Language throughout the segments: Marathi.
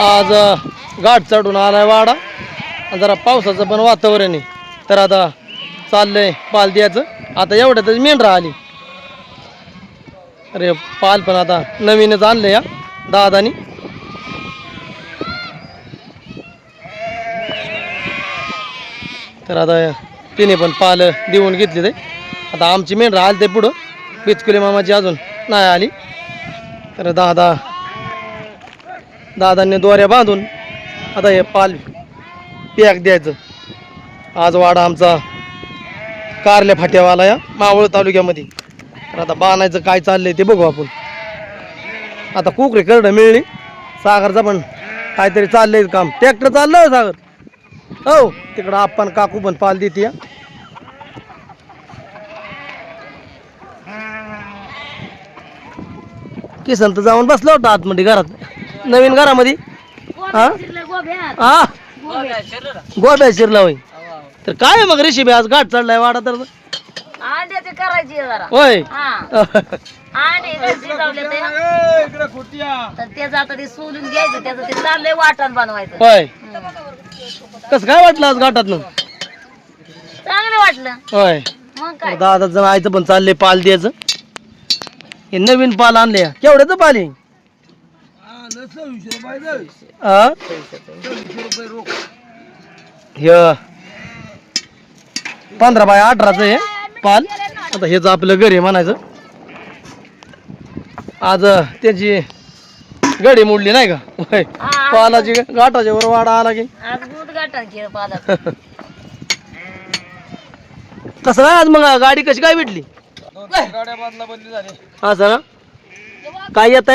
आज गाठ घाट चढून आलाय वाडा. आणि जरा पावसाचं पण वातावरण आहे. तर आता चाललंय पाल द्यायचं. आता एवढ्यातच मेंढरा आली अरे पाल पण आता नवीनच आणलं या दादानी. तर आता तिने पण पाल देऊन घेतली ते. आता आमची मेंढरा आली ते पुढं. पिचकुले मामाची अजून नाही आली. तर दादा दादांनी दोऱ्या बांधून आता हे पाल पॅक द्यायचं. आज वाडा आमचा कारल्या फाट्यावाला या मावळ तालुक्यामध्ये. तर आता बांधायचं काय चाललंय ते बघू आपण. आता कुकरी करडं मिळली. सागरचा पण काहीतरी चाललंय काम. ट्रॅक्टर चाललं हो सागर. हो तिकडं आपण काकू पण पाल देते या. किसन तर जाऊन बसला होता आतमध्ये घरात. नवीन घरामध्ये? हा? हा? गोब्या शिरला होय. तर काय मग रेसिपी आज घाट चढलाय वाडा तर. अंड्याचे करायची आहे जरा. होय. हा. अंडे जर शिजवले ते. तर त्याचं आता ते सोलून घ्यायचं त्याचं ते चाललंय वाटण बनवायचं. होय. हम्म. कसं काय वाटलं आज घाटात चांगलं वाटलं. होय. मग काय? दादा जण आयचं पण चाललंय पाल द्यायचं. हे नवीन पाल आणले केवढ्याचं पाल आहे? हा? हे पंधरा बाय अठराचं आहे पाल आता हेच आपलं घर आहे म्हणायचं. आज त्याची गडी मोडली नाही का? होय. हा, पालाची गाठाच्या वर वाडा आला की. आज गुट गाठण केलं पाला कसं काय आज मग गाडी कशी काय भेटली असं ना? काय येत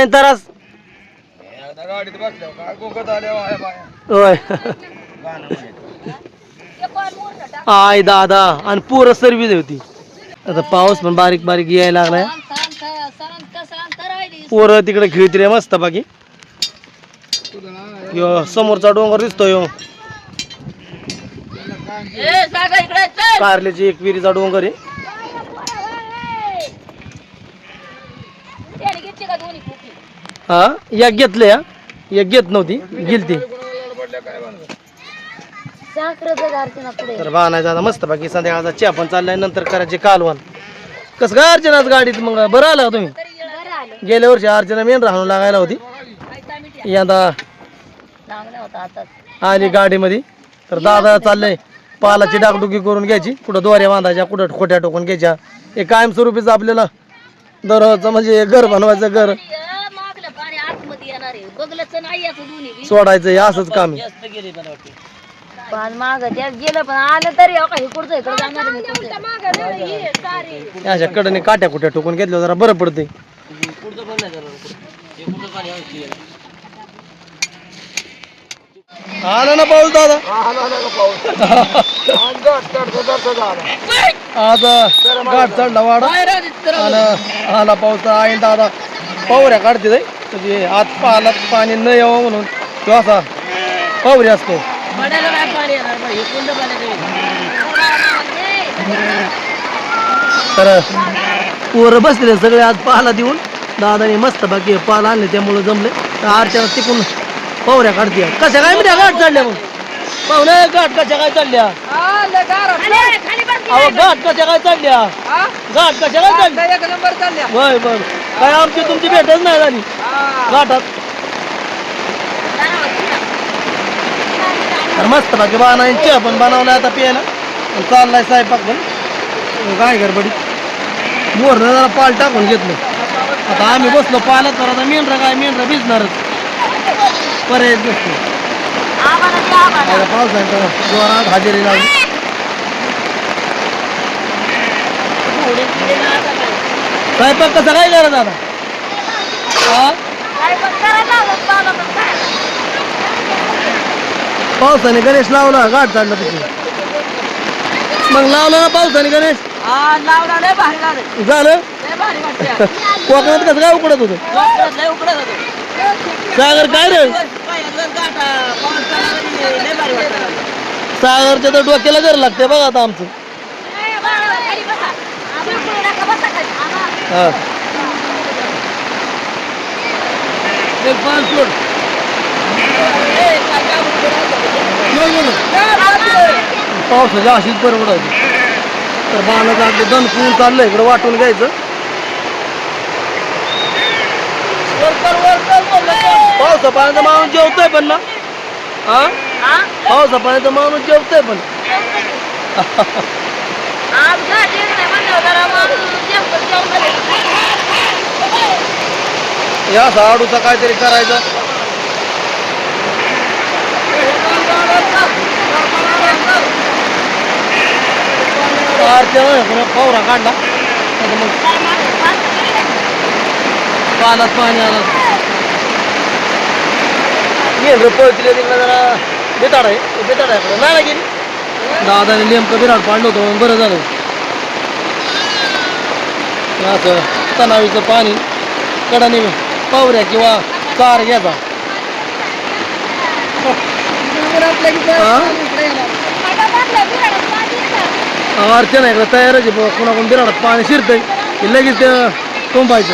आहे तरास होय. आय दादा आणि पुरं सर्विस होती. आता पाऊस पण बारीक बारीक यायला लागलाय. पोरं तिकडे खेळती रे मस्त बाकी यो समोरचा डोंगर दिसतोय यो कारल्याची एक विहिरीचा डोंगर आहे. हा एक घेतले एक घेत नव्हती गेलती. तर बाणायचा आता मस्त बाकी संध्याकाळचा चहा पण चाललाय नंतर करायचे कालवण. कसं काय अर्चना आज गाडीत? मग बरं आला तुम्ही? गेल्या वर्षी अर्चना मेन राहून लागायला होती. यंदा आली गाडीमध्ये. तर दादा चाललंय पालाची डागडुगी करून घ्यायची कुठं दोऱ्या बांधायच्या कुठं खोट्या टोकून घ्यायच्या. हे कायमस्वरूपीच आपल्याला दररोजचं म्हणजे घर बनवायचं घर. येणार आहे. बघलंच नाही याचं दोन्ही बी. सोडायचं हे असंच काम आहे. पण माग त्यात गेलं पण आलं तरी अहो, काही पुढचं इकडं जाणार नाही पुढचं. हे अशा कडने काट्या कुट्या टोकून घेतलं जरा बरं पडते आला ना पाऊस. दादा आज घाट चढला वाडा. आणि आला पाऊस आहे दादा. पावऱ्या काढते जाई म्हणजे आत पालात पाणी न यावं म्हणून तो असा पावरी असतो. तर पोरं बसले सगळे आज पाला देऊन. दादाने मस्त बाकी पाल आणले त्यामुळे जमले. तर आरच्या तिकून पावऱ्या काढते कशा काय म्हणजे घाट चढल्या मग? पाहुणे घाट कशा काय चढल्या खाली- खाली बस की. अहो घाट कशा काय चढल्या घाट कशा काय चढल्या होय बर काय आमची तुमची भेटच नाही झाली. घाटात तर मस्त बाकी बाणा चहा पण बनवलाय आता प्यायला आणि चाललाय स्वयंपाक पण. काय गडबडी. मोरनं जरा पाल टाकून घेतलं. आता आम्ही बसलो पालात तर आता मेंढरा काय मेंढरा भिजणारच. पर्याय नसतो. आता पावसाळ्यात जोरात हजेरी लावली. स्वयंपाक कसा काय करत आता हा पण काय. पावसाने गणेश लावला गाठ चढला तिथे मग लावला ना पावसाने गणेश आ, लावला लय भारी झालं. झालं लय भारी वाटतं. कोकणात कसं काय उकडत होतं डोक्यात लय उकडत होतं. सागर काय रे सागरच्या तर डोक्याला घर लागते बघा आता आमचं. हा. एक पाच पावसाची अशीच परवडायची तर बाणाचं अगदी फुल चाललंय इकडं वाटून घ्यायचं. पावसा पाण्याचा माणूस जेवतोय पण ना? हा? पावसा पाण्याचा माणूस जेवतोय पण. या साडूचा काहीतरी करायचं. पावरा काढला. मग पालात पाणी आलं. ये पळतीला तिकडे जरा बेताड आहे बेताड आहे आपलं. नाही ना गेली दादाने नेमकं बिराड पाडलं होतं म्हणून बरं झालं असं तणावीचं पाणी कडाने पावऱ्या किंवा चार घ्यायचा हा? अर्चना इकडे तयारच आहे कोणाकडून बिराडात पाणी शिरतंय की लगेच ते तुंबायचं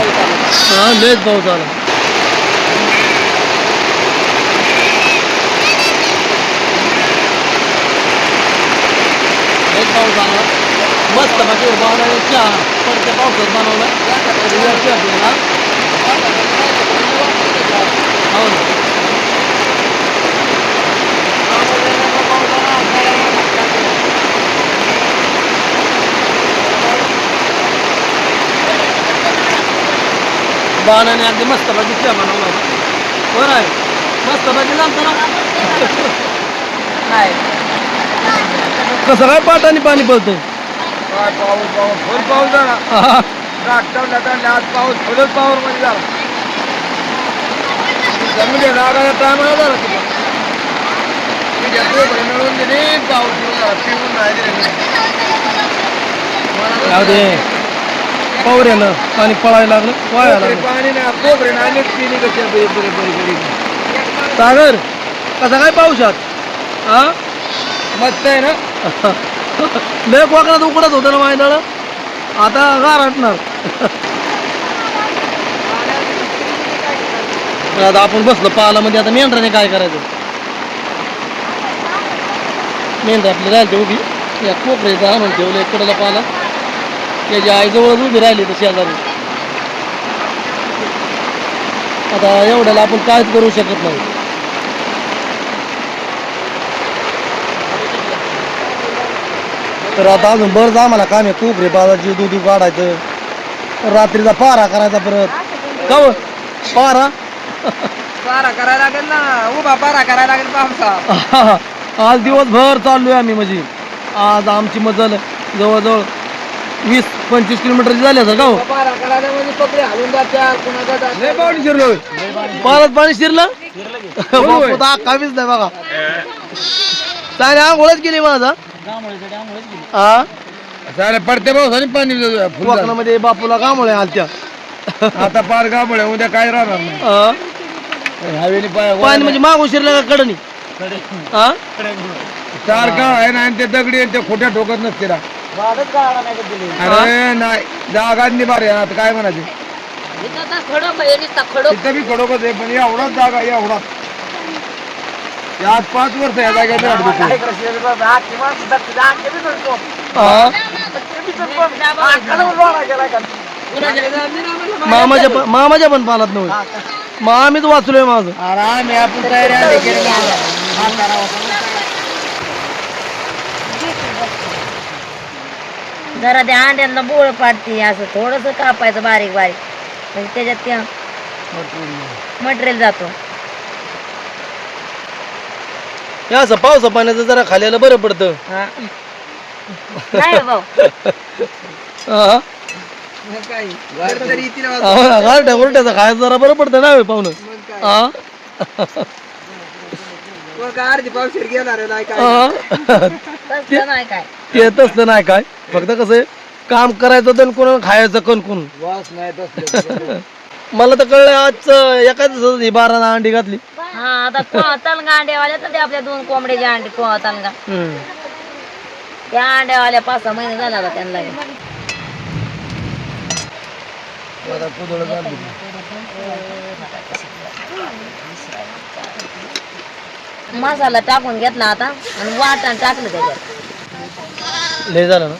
हा लयच पाऊस आला. पाऊस आला. मस्त बाकी बनवला चहा. पडत्या पावसात बनवला. हो ना. बाणाने अगदी मस्त बाकी चहा बनवला बरं आहे. मस्त बाकी जाणतो ना? कसं काय पाटाने पाणी पडतंय? पाऊस पाऊस. फुल पाऊस झाला. हा. आठवड्या काढल्या आज पाऊस फुलच पावर मध्ये झाला. जमिनी लागायला टायमाला झाला तुला मी बरे मिळून दिली पाऊस झाला पिऊन नाही दिले जाऊ दे. पावऱ्यानं पाणी पळायला लागलं वाया लागलं. पाणी कशी सागर कसा काय पावसात हा मस्त आहे ना? लय कोकणात उकडत होतं ना माहिती आता गारटणार आता आपण बसलो पालामध्ये आता मेंढराने काय करायचं? मेंढर आपली राहिली उभी. या कोपऱ्याचं आणून ठेवलं इकडला पाला त्याची आईजवळच उभी राहिली तर शेजारी. आता एवढ्याला आपण काहीच करू शकत नाही. तर आता अजून बरंच आम्हाला काम आहे. खूप रे बाजारची दूध काढायचं रात्रीचा पारा करायचा परत. का हो? पारा? पारा करायला लागेल ना. उभा पारा करायला लागेल पावसा आज दिवसभर चाललोय आम्ही म्हणजे. आज आमची मजल जवळजवळ वीस पंचवीस किलोमीटर झाली असं का हो? लय पाणी शिरलोय पारात पाणी शिरलं? अख्खावीच नाही बघा. त्याने आंघोळच केली माझा हा सारे पडते पावसाने पाणी फुल झालं. कोकणामध्ये बापूला कामोळे आलत्या. आता पार गाबळे उद्या काय राहणार नाही. हा? हवेली पाय पाणी म्हणजे मागून शिरलं का कडनी? हा सारखा आहे ना आणि ते दगडी आणि ते खोट्या ठोकत नसते ना. अरे नाही जागा निभार आहे आता काय म्हणायचे? इथं तर खडक आहे, नुसता खडक. तिथं बी आहे पण एवढाच जागा आहे, एवढाच. ते आज पाच वर्ष या जागेत हा? मामाच्या पण- मामाच्या पण पालात नव्हते. मग आम्हीच वाचलोय माझं. आम्ही आपण तयारी आली जरा त्या अंड्यांना बोळ पाडते असं थोडस कापायचं बारीक बारीक. म्हणजे त्याच्यात त्या मटेरियल जातो. हे असं पावसा पाण्याचं जरा खाल्याला बरं पडतं. हा. नाही हो भाऊ. हा? गारठ्या गुरट्याचं खायचं जरा बरं पडतं ना पाहुणं. हा? हा. तसलं नाही काय. ते तसलं नाही काय? फक्त कसं आहे, काम करायचं तर कोण खायचं वास नाही तसलं मला तर कळलं आज एखाद बारा अंडी घातली. हा आता को- तलगा अंड्यावाल्या तर ते आपल्या दोन कोंबड्याचे अंडे को तलगा हम्म. त्या अंड्यावाल्या पाच सहा महिने झाला आता त्यांना. कुदळ झाली. मसाला टाकून घेतला आता आणि वाटण टाकलं त्याच्यात. लय झालं ना.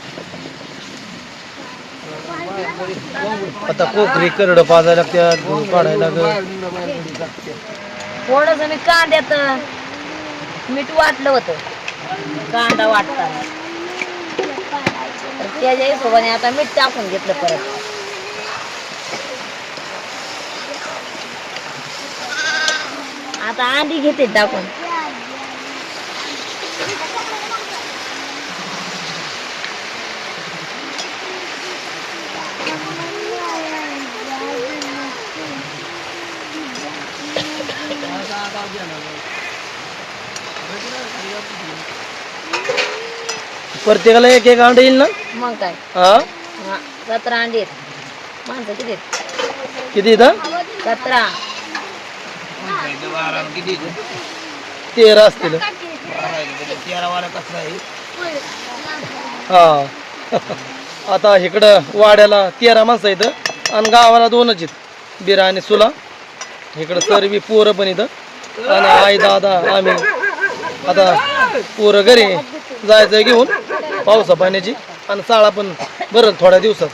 आता कोकरी करड पाजायला लागत्या काढायला लागत थोडस मी कांद्यात मीठ वाटलं होतं. कांदा वाटताना तर त्याच्या हिशोबाने आता मीठ टाकून घेतलं परत. आता अंडी घेते टाकून. प्रत्येकाला एक एक अंड येईल ना? मग काय? हा? हा, सतरा अंडी आहेत. माणसं किती आहेत? किती इथं सतरा तेरा असतील. हा. आता इकडं वाड्याला तेरा माणसं इथं आणि गावाला दोनच आहेत बिरा आणि सुला. इकडं सर्वी पोरं पण इथं आणि आई दादा आम्ही. आता पोरं घरी जायचं घेऊन पावसा पाण्याची आणि चाळा पण बरं थोड्या दिवसात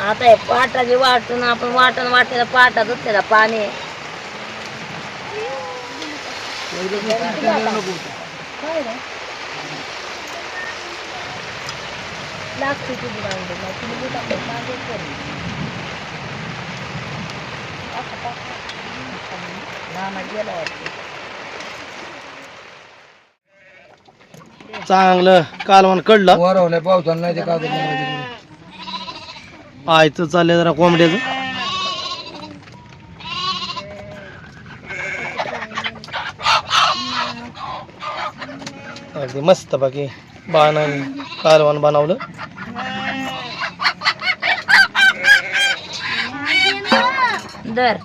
आता हे पाटाचे वाटून आपण वाटण वाटायला पाटात त्याला पाणी आहे. लागते तुझी. मग दूध. टाका, टाका. नाना गेला वाटतं. चांगलं. कालवण कडलं. वरवल्या पावसाला नाही ते कागद. आयचं चाललंय जरा कोंबड्याचं. अगदी मस्त बाकी. बाणाने कालवण बनवलं. दर.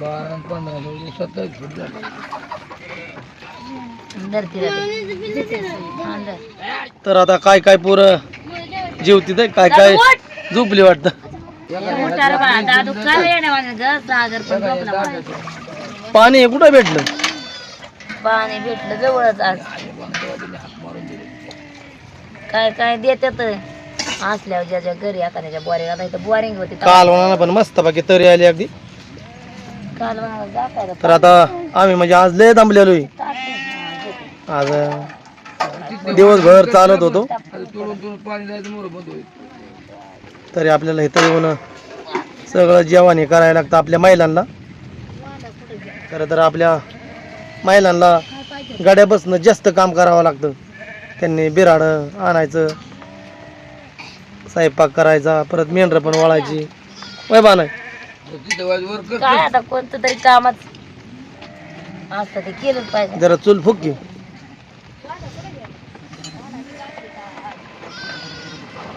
बारा आणि पंधरा सत्तावीस फूट झालं. तर आता काय काय पोरं जेवती काय काय झोपली वाटतं? दादू सागर पण झोपला बाहेर. पाणी हे कुठं भेटलं? पाणी भेटलं जवळच आज. काय काय देतात? असल्यावर ज्याच्या घरी आता त्याच्या बोरिंग आता इथं बोरिंग होती. तेव्हा कालवणाला पण मस्त बाकी तरी आली अगदी. काल म्हणाला जातायला तर आता आम्ही म्हणजे आज लय दमलेलोय टाकते. हा, घेते. आज दिवसभर चालत होतो. तरी आपल्याला इथं येऊन सगळं जेवण हे करायला लागतं आपल्या महिलांना. खरं तर आपल्या महिलांना गाड्यापासून जास्त काम करावं लागतं. त्यांनी बिराडं आणायचं स्वयंपाक करायचा परत मेंढरं पण वळायची. वय बा नाही कोणतं तरी कामात असतं ते केलंच पाहिजे. जरा चूल फुकी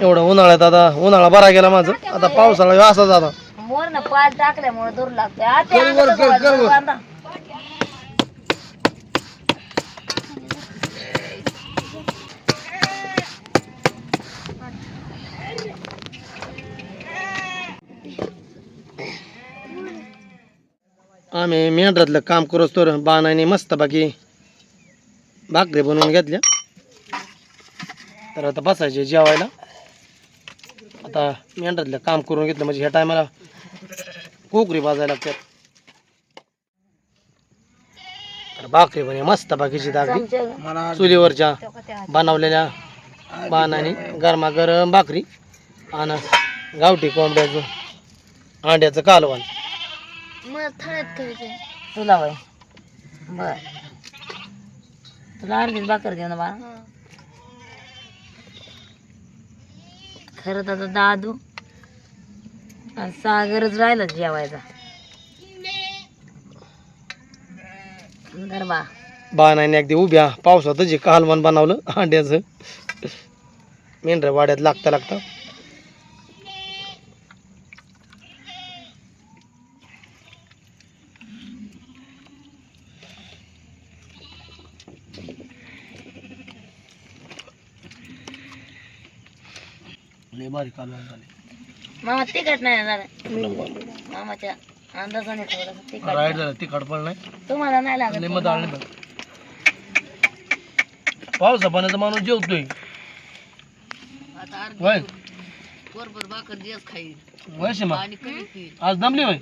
एवढं उन्हाळ्यात आता उन्हाळा बरा गेला माझं आता पावसाळा असाच आता मोर ना पाल टाकल्यामुळे दूर कर कर, कर. बांधा. आम्ही मेंढरातलं काम करोच तर बाणाने मस्त बाकी भाकरी बनवून घेतल्या तर आता बसायचे जेवायला आता मेंढरातलं काम करून घेतलं म्हणजे ह्या टायमाला कोकरी भाजायला लागतात. भाकरी बने मस्त बाकीची मला चुलीवरच्या बनवलेल्या बाणाने गरमागरम भाकरी आणि गावठी कोंबड्याचं अंड्याचं कालवण. तुला वय बर. तुला अर्धीच भाकर देऊ ना बाळा. खरं तर दादू सागरच राहिला जेवायचा बा नाही अगदी उभ्या पावसात जे कालवण बनवलं अंड्याचं. मेंढ्या वाड्यात लागता लागता. भारी कालवण झाले मामा तिखट नाही येणार. मामाच्या अंदाजाने थोडस तिखट राईट झालं तिखट पण नाही. तुम्हाला नाही लागत लिंब डाळ नाही पावसा पाण्याचा माणूस जेवतोय. आता वय. बरोबर भाकर दिवस खाईल वय सीमा. आणि कमी पिईल आज दमली वय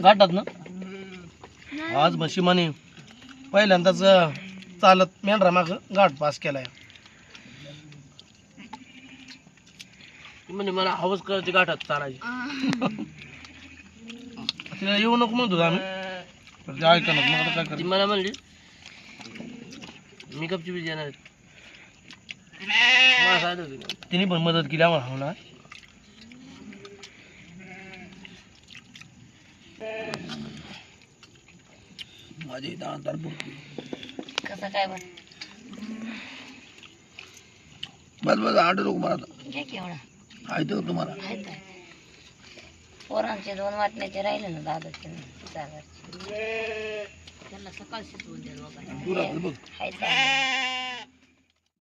घाटात ना? आज म्हशीमाने पहिल्यांदाच अं, चालत मेंढरा माग घाट पास केलाय. म्हणजे मला हवस करायची घाटात चालायची. तिला येऊ नको म्हणतो आम्ही. तर ते ऐका मग आता काय करते मला म्हणली मी कपची बीज येणार तिने. पण मदत केली आम्हाला होणार माझी इथं अंतर कसं काय बरं? बस बस आठ रुपये मला. घ्या ऐकतो तुम्हाला. आहे. पोरांचे दोन वाटण्याचे राहिले ना दादाचे चालायचे त्यांना सकाळ शिकवून द्या बघ. हाय